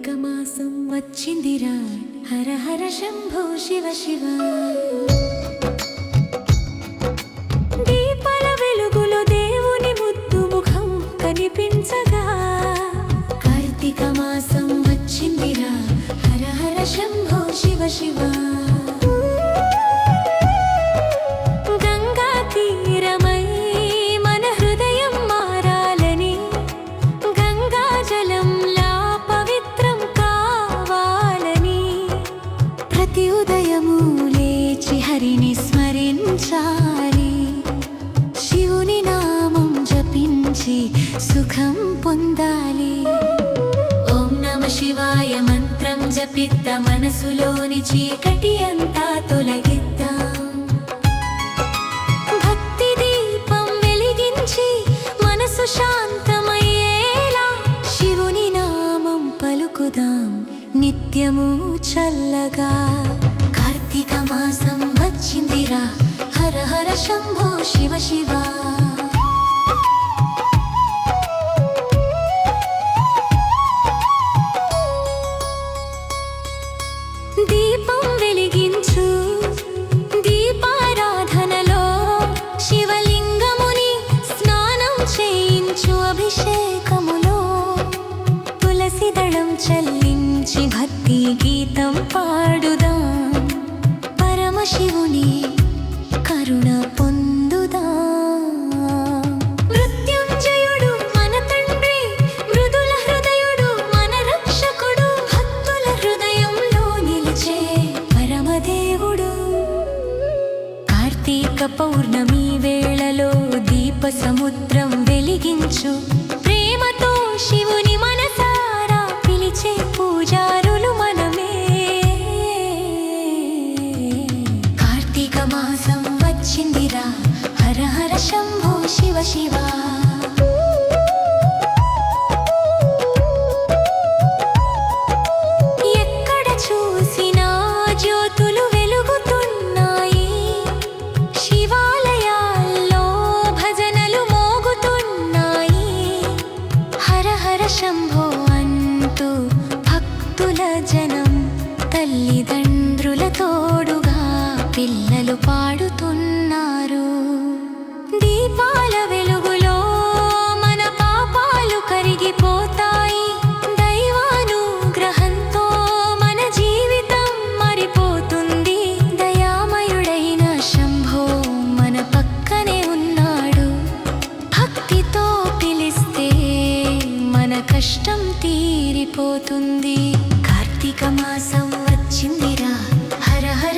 మాసం వచ్చిందిరా. హర హర శంభో శివ శివ. దీపాల వెలుగులో దేవుని ముద్దు ముఖం కనిపించగా. కార్తీక మాసం వచ్చిందిరా. హర హర శంభో శివ శివ. ఉదయము లేచి హరిని స్మరించాలి. శివుని నామం జపించి సుఖం పొందాలి. ఓం నమ శివాయ మంత్రం జపిద్ద మనసులోని చీకటి అంతా తొలగిద్దాం. భక్తి దీపం వెలిగించి మనసు శాంతమయ్యేలా శివుని నామం పలుకుదాం. నిత్యము చల్లగా కార్తీక మాసం వచ్చిందిరా. హర హర శంభో శివ శివ. దీపం వెలిగించు. దీపారాధనలో శివలింగముని స్నానం చేయించు అభిషేకములో. తులసి దళం చల్లించి భక్తి గీతం పాడుదాం కార్తీక పౌర్ణమి వేళలో దీప సముద్రం వెలిగించు. ప్రేమతో శివుని మనసారా పిలిచే పూజారులు మనమే. కార్తీక మాసం వచ్చిందిరా. హర హర శంభో శివ శివా. పిల్లలు పాడుతున్నారు. దీపాల వెలుగులో మన పాపాలు కరిగిపోతాయి. దైవానుగ్రహంతో మన జీవితం మరిపోతుంది. దయామయుడైన శంభో మన పక్కనే ఉన్నాడు. భక్తితో పిలిస్తే మన కష్టం తీరిపోతుంది. కార్తీక మాసం వచ్చింది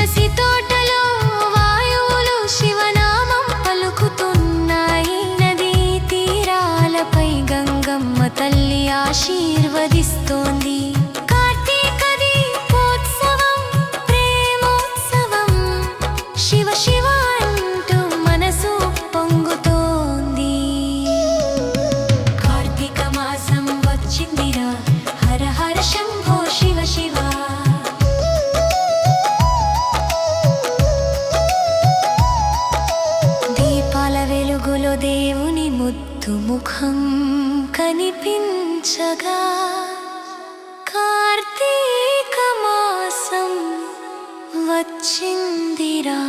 తులసి తోటలో వాయువులు శివనామం పలుకుతున్నాయి. నదీ తీరాలపై గంగమ్మ తల్లి ఆశీర్వదం ముఖం కనిపించగా కార్తీక మాసం వచ్చిందిరా.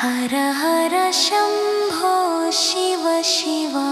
హర హర శంభో శివ శివా.